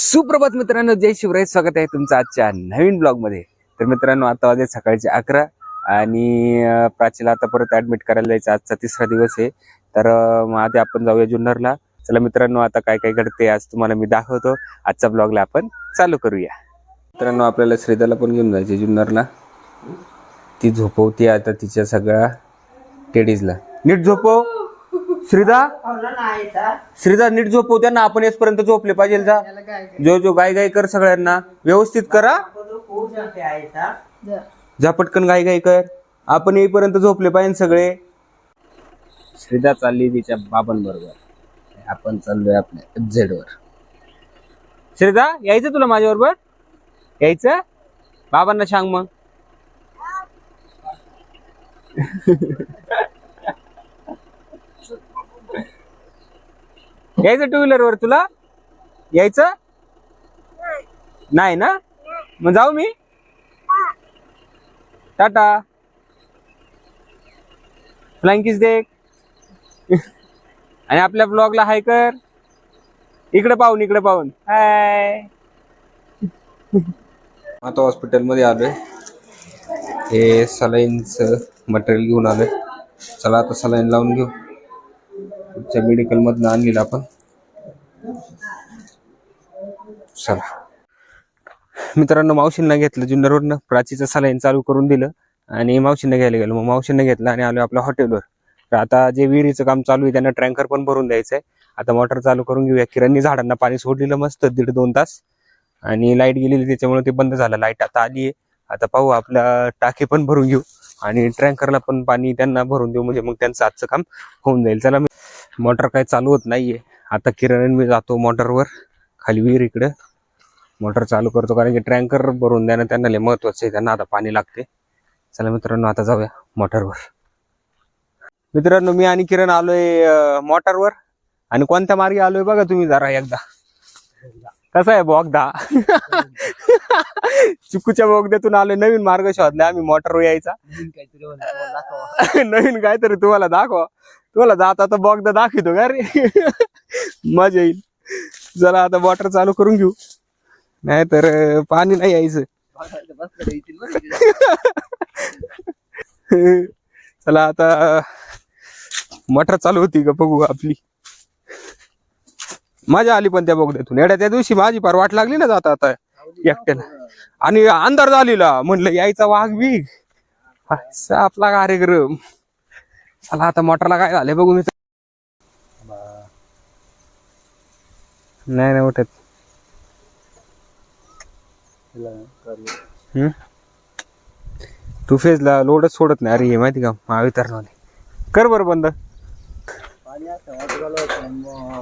सुप्रभात मित्रांनो जय शिवराय. स्वागत आहे तुमचं आजच्या नवीन ब्लॉगमध्ये तर मित्रांनो आता वाजे सकाळचे अकरा आणि प्राचीला आता परत ऍडमिट करायला जायचं. आजचा तिसरा दिवस आहे. तर मग आधी आपण जाऊया जुन्नरला. चला मित्रांनो आता काय काय घडते आज तुम्हाला मी दाखवतो. आजच्या ब्लॉगला आपण चालू करूया. मित्रांनो आपल्याला श्रीदाला पण घेऊन जायचे जुन्नरला. ती झोपवते आता तिच्या सगळ्या टेडीजला. नीट झोपव. श्रीदा? श्रीदा नीट झोपव त्यांना आपण येसपर्यंत झोपले पाहिजे जा. जो जो गाय गाय कर सगळ्यांना. व्यवस्थित करा. जा. पटकन गाय गाय कर. आपण येईपर्यंत झोपले पाहिजे सगळे. श्रीदा चालली तिच्या बाबांबरोबर. आपण चाललोय आपल्या झेड वर. श्रीदा यायचं तुला माझ्याबरोबर? यायचं? बाबांना सांग मग. यायचं टू व्हीलर वर तुला? यायचं? नाही ना? मग जाऊ मी. टाटा. फ्लाइंग किस देख आणि आपल्या ब्लॉगला हाय कर. इकडे पाहून इकडे पाहून. हाय आता हॉस्पिटलमध्ये आलोय. हे सलाईनचं मटेरियल घेऊन आलोय. चला आता सलाईन लावून घेऊ. तुमच्या मेडिकल मधनं आणलेलं आपण. चला. मित्रांनो मावशींना घेतलं जुन्नरवरनं प्राचीचं सलाईन चालू करून दिलं आणि मावशींना घ्यायला गेलो. मग मावशींना घेतलं आणि आलो आपल्या हॉटेलवर. तर आता जे विहिरीचं काम चालू आहे त्यांना ट्रँकर पण भरून द्यायचं आहे. आता मोटर चालू करून घेऊया. किरणनी झाडांना पाणी सोडलेलं मस्त दीड दोन तास. आणि लाइट गेलेली त्याच्यामुळे ते बंद झालं. लाइट आता आली आहे. आता पाहू आपल्या टाके पण भरून घेऊ. आणि ट्रँकरला पण पाणी त्यांना भरून देऊ. म्हणजे मग त्यांचं आजचं काम होऊन जाईल. चला मोटर काय चालू होत नाहीये. आता किरण मी जातो मोटरवर खाली विहीर इकडं. मोटर चालू करतो कारण की ट्रँकर भरून देणं त्यांना लय महत्वाचं आहे. त्यांना आता पाणी लागते चला मित्रांनो आता जाऊया मोटरवर. मित्रांनो मी आणि किरण आलोय मोटरवर. आणि कोणत्या मार्गे आलोय बघा तुम्ही जरा एकदा. कसा आहे बोगदा चिकूच्या बोगद्यातून आलोय नवीन मार्ग शोधलाय. आम्ही मोटरवर यायचा. नवीन काहीतरी तुम्हाला दाखवा. तुम्हाला जात आता बोगदा दाखवतो का रे? मजा येईल. चला आता मोटर चालू करून घेऊ. नाहीतर अं, पाणी नाही यायचं. चला आता मोटर चालू होती का बघू आपली. मजा आली पण त्या बोगद्यातून. एड्या त्या दिवशी माझी फार वाट लागली ना जाता आता एकट्याला आणि अंधार झालेला. म्हणलं यायचा वाघ बी. आपला कार्यक्रम चला आता मोटरला काय झाले बघू मी नाही नाही उठत. हम्म? तू फेजला लोडच सोडत नाही अरे हे माहिती का? महावितरणवाले. कर बरं बंद.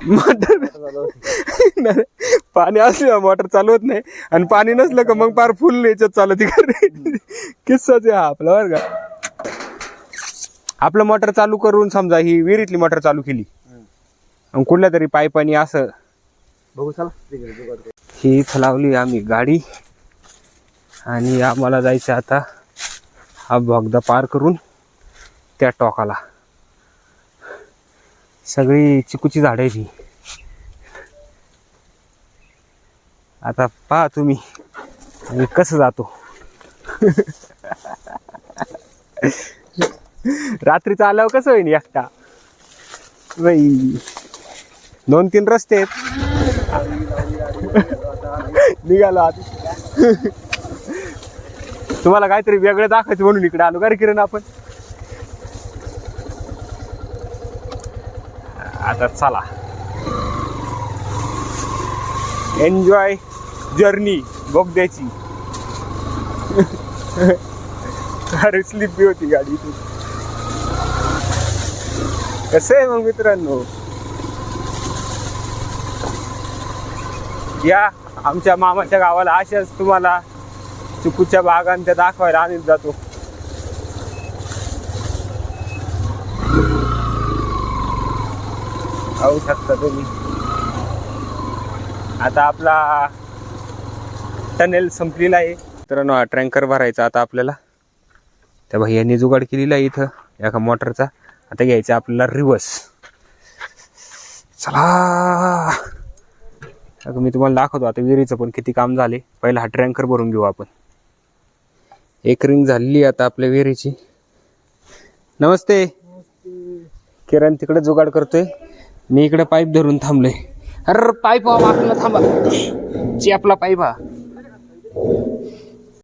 मोटर पाणी असलं मोटर चालवत नाही. आणि पाणी नसलं का मग फार फुल याच्यात चालत किस्साच आहे हा आपला बरं का. आपलं मोटर चालू करून समजा ही विहिरीतली मोटर चालू केली. आणि कुठल्या तरी पाईपानी असं. बघू चला ही इथं लावली आम्ही गाडी. आणि आम्हाला जायचं आता हा बोगदा पार करून त्या टोकाला. सगळी चिकूची झाडं आहे ती आता पहा तुम्ही मी कसं जातो. रात्रीचं आल्यावर कसं होईल एकटा? बाई दोन तीन रस्ते आहेत. निघालो आधी. तुम्हाला काहीतरी वेगळं दाखवायचं म्हणून इकडे आलो. का रे किरण आपण. आता चला. एन्जॉय जर्नी बोगद्याची अरे स्लिपी होती गाडी इथून कसं आहे मग मित्रांनो? या आमच्या मामाच्या गावाला अशाच तुम्हाला. चुकूच्या बागां त्या दाखवायला आणत जातो. खाऊ शकता तुम्ही. आता आपला टनेल संपलेला आहे. मित्रांनो हा ट्रँकर भरायचा आता आपल्याला. त्या भैयानी जुगाड केलेला आहे इथं एका मोटरचा. आता घ्यायचा आपल्याला रिवर्स चला. मी तुम्हाला दाखवतो आता विहिरीचं पण किती काम झाले. पहिला हा ट्रँकर भरून घेऊ आपण. एक रिंग झालेली आता आपल्या विहिरीची. नमस्ते. किरण तिकडे जुगाड करतोय. मी इकडे पाईप धरून थांबलोय. अर पाईप वाकला थांबा. चेपला पाईप हा.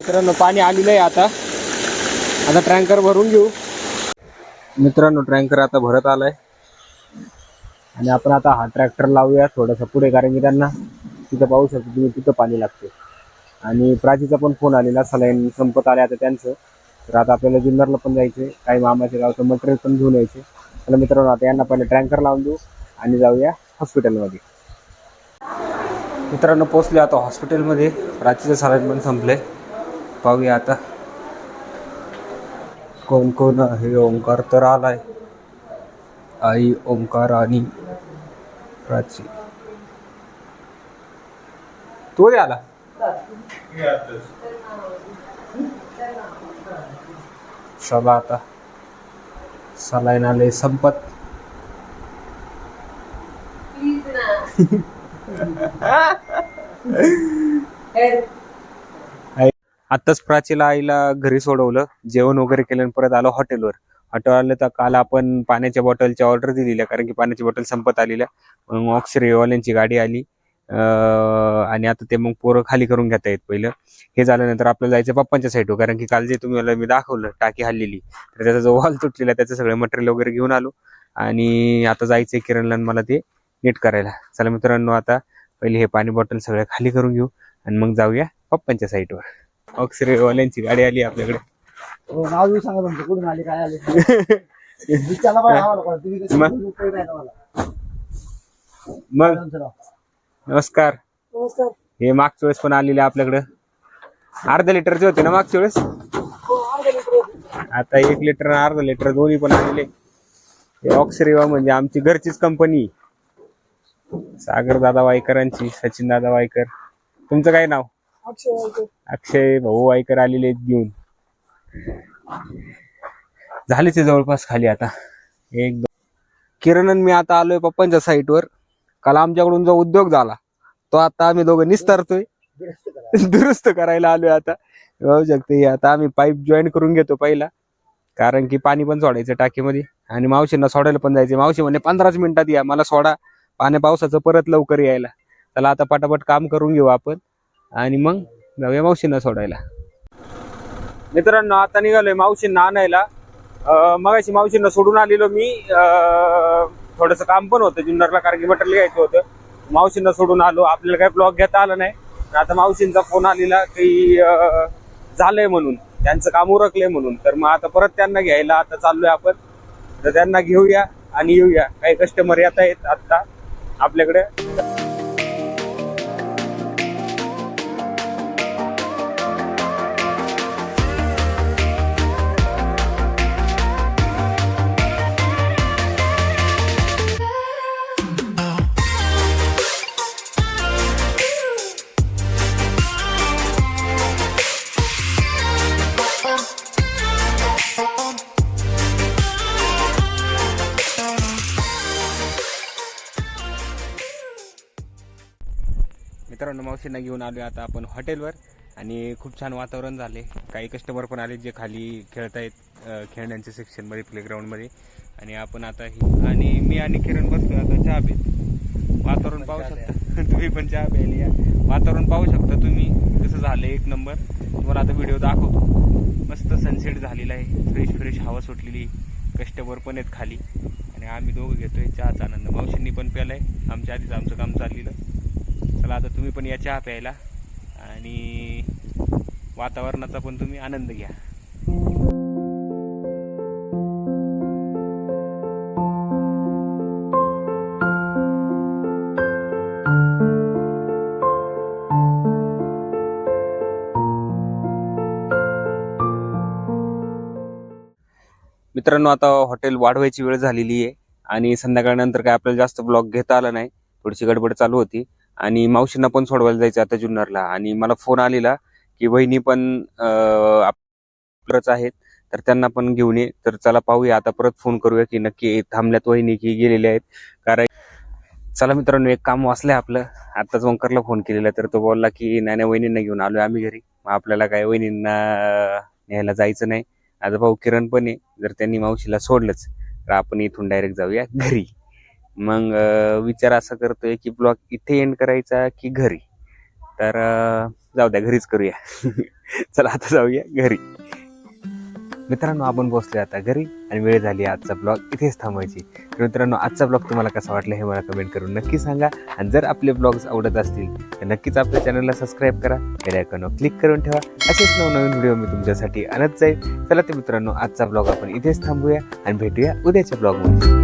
मित्रांनो पाणी आलेलं आहे आता. आता ट्रँकर भरून घेऊ. मित्रांनो ट्रँकर आता भरत आलाय. आणि आपण आता हा ट्रॅक्टर लावूया थोडासा पुढे कारण की त्यांना तिथं पाहू शकतो तुम्ही तिथं पाणी लागते आणि प्राचीचा पण फोन आलेला सलाईन संपत आले आता त्यांचं. तर आता आपल्याला जुन्नरला पण जायचं काही मामाच्या गावचं मटेरियल पण घेऊन यायचे तर मित्रांनो आता यांना पहिले ट्रँकर लावून देऊ. आणि जाऊया हॉस्पिटलमध्ये. मित्रांनो पोचले आता हॉस्पिटलमध्ये. रात्रीचं सलाईन पण संपले पाहूया आता. कोण कोण हे ओंकार तर आलाय. आई ओंकार आणि प्राची तो आला? चला आता. सलाईन आले संपत. आत्ताच प्राचीला आईला घरी सोडवलं जेवण वगैरे केलं परत आलो हॉटेलवर. हॉटेलवर तर काल आपण पाण्याच्या बॉटलच्या ऑर्डर दिलेल्या कारण की पाण्याची बॉटल संपत आलेल्या. मग ऑक्सिरेवाल्यांची गाडी आली. आणि आता ते मग पोरं खाली करून घेता येत पहिलं. हे झाल्यानंतर आपल्याला जायचं पप्पांच्या साईडवर कारण की काल जे तुम्ही मला मी दाखवलं टाकी हल्लेली तर त्याचा जो वॉल तुटलेला त्याचं सगळं मटेरियल वगैरे घेऊन आलो. आणि आता जायचंय किरणला मला ते. नीट करायला. चला मित्रांनो आता पहिले हे पाणी बॉटल सगळं खाली करून घेऊ आणि मग जाऊया पप्पांच्या साईडवर ऑक्सिरेवाल्यांची गाडी आली आपल्याकडे. हो, नाव येऊ सांगा तुमचं. कुठून आले काय आले? विचारला पाहिजे आम्हाला कोण. तुम्ही कसं मग? तुमचं नाव. नमस्कार. नमस्कार. हे मागच्या वेळेस पण आलेले आपल्याकडे. अर्धा लिटरचे होते ना मागच्या वेळेस? आता एक लिटर आणि अर्धा लिटर दोन्ही पण आलेले. हे ऑक्सिरेवा म्हणजे आमची घरचीच कंपनी सागर दादा वायकरांची सचिन दादा वायकर. तुमचं काय नाव? अक्षय भाऊ वायकर आलेले आहेत घेऊन. झालेच आहे जवळपास खाली आता. एक दोन. किरण आणि मी आता आलोय पप्पांच्या साईटवर. काल आमच्याकडून जो उद्योग झाला तो आता आम्ही दोघं निस्तारतोय. दुरुस्त करायला आलोय आता. बघू शकते आता आम्ही पाईप जॉईन करून घेतो पहिला. कारण की पाणी पण सोडायचं टाकीमध्ये. आणि मावशींना सोडायला पण जायचं मावशी म्हणे पंधराच मिनिटात या मला सोडा. पाण्या पावसाचं परत लवकर यायला. चला आता पटापट काम करून घेऊ आपण. आणि मग जाऊया मावशींना सोडायला. मित्रांनो आता निघालोय मावशींना आणायला. मगाशी मावशींना सोडून आलेलो मी. थोडस काम पण होतं. जुन्नरला कारण की मटेरियल घ्यायचं होतं. मावशींना सोडून आलो. आपल्याला काही ब्लॉग घेता आला नाही. आता मावशींचा फोन आलेला की झालंय म्हणून. त्यांचं काम उरकलंय म्हणून. तर मग आता परत त्यांना घ्यायला आता चाललोय आपण. तर त्यांना घेऊया आणि येऊया. काही कस्टमर येत आहेत आता आपल्याकडे मावशींना घेऊन आलोय आता आपण हॉटेलवर. आणि खूप छान वातावरण झाले. काही कस्टमर पण आले जे खाली खेळतायत खेळण्यांच्या सेक्शनमध्ये प्लेग्राऊंडमध्ये आणि आपण आता ही आणि मी आणि किरण बसलो आता चहा पीत. वातावरण पाहू शकता. तुम्ही पण चहा प्यायला या. वातावरण पाहू शकता तुम्ही. कसं झालं एक नंबर तुम्हाला आता व्हिडिओ दाखवतो. मस्त सनसेट झालेला आहे. फ्रेश फ्रेश हवा सुटलेली. कस्टमर पण आहेत खाली. आणि आम्ही दोघं घेतोय चहाचा आनंद. मावशींनी पण प्यालाय. आमच्या आधीच आमचं काम चाललेलं. चला आता तुम्ही पण या चहा प्यायला आणि वातावरणाचा पण तुम्ही आनंद घ्या. मित्रांनो आता हॉटेल वाढवायची वेळ झालेली आहे आणि संध्याकाळनंतर काय आपल्याला जास्त ब्लॉग घेता आला नाही थोडीशी गडबड चालू होती. आणि मावशींना पण सोडवायला जायचं आता जुन्नरला. आणि मला फोन आलेला की वहिनी पण आपलंच आहेत तर त्यांना पण घेऊन ये. तर चला पाहूया. आता परत फोन करूया की नक्की थांबल्यात वहिनी की गेलेले आहेत. कारण चला मित्रांनो एक काम वाचलंय आपलं. आताच ओंकारला फोन केलेला तर तो बोलला की नाही नाही वहिनींना घेऊन आलोय आम्ही घरी. मग आपल्याला काय वहिनींना न्यायला जायचं नाही. आता भाऊ किरण पण आहे जर त्यांनी मावशीला सोडलंच तर आपण इथून डायरेक्ट जाऊया घरी. मग विचार असा करतोय की ब्लॉग इथे एंड करायचा की घरी? तर जाऊ द्या घरीच करूया. चला आता जाऊया घरी. मित्रांनो आपण पोहोचलो आता घरी आणि वेळ झाली आजचा ब्लॉग इथेच थांबायची. तर मित्रांनो आजचा ब्लॉग तुम्हाला कसा वाटला हे मला कमेंट करून नक्की सांगा. आणि जर आपले ब्लॉग्स आवडत असतील तर नक्कीच आपल्या चॅनलला सबस्क्राईब करा. बेल आयकॉनवर क्लिक करून ठेवा. असेच नवनवीन व्हिडिओ मी तुमच्यासाठी आणत जाईल चला ते मित्रांनो आजचा ब्लॉग आपण इथेच थांबूया आणि भेटूया उद्याच्या ब्लॉगमध्ये.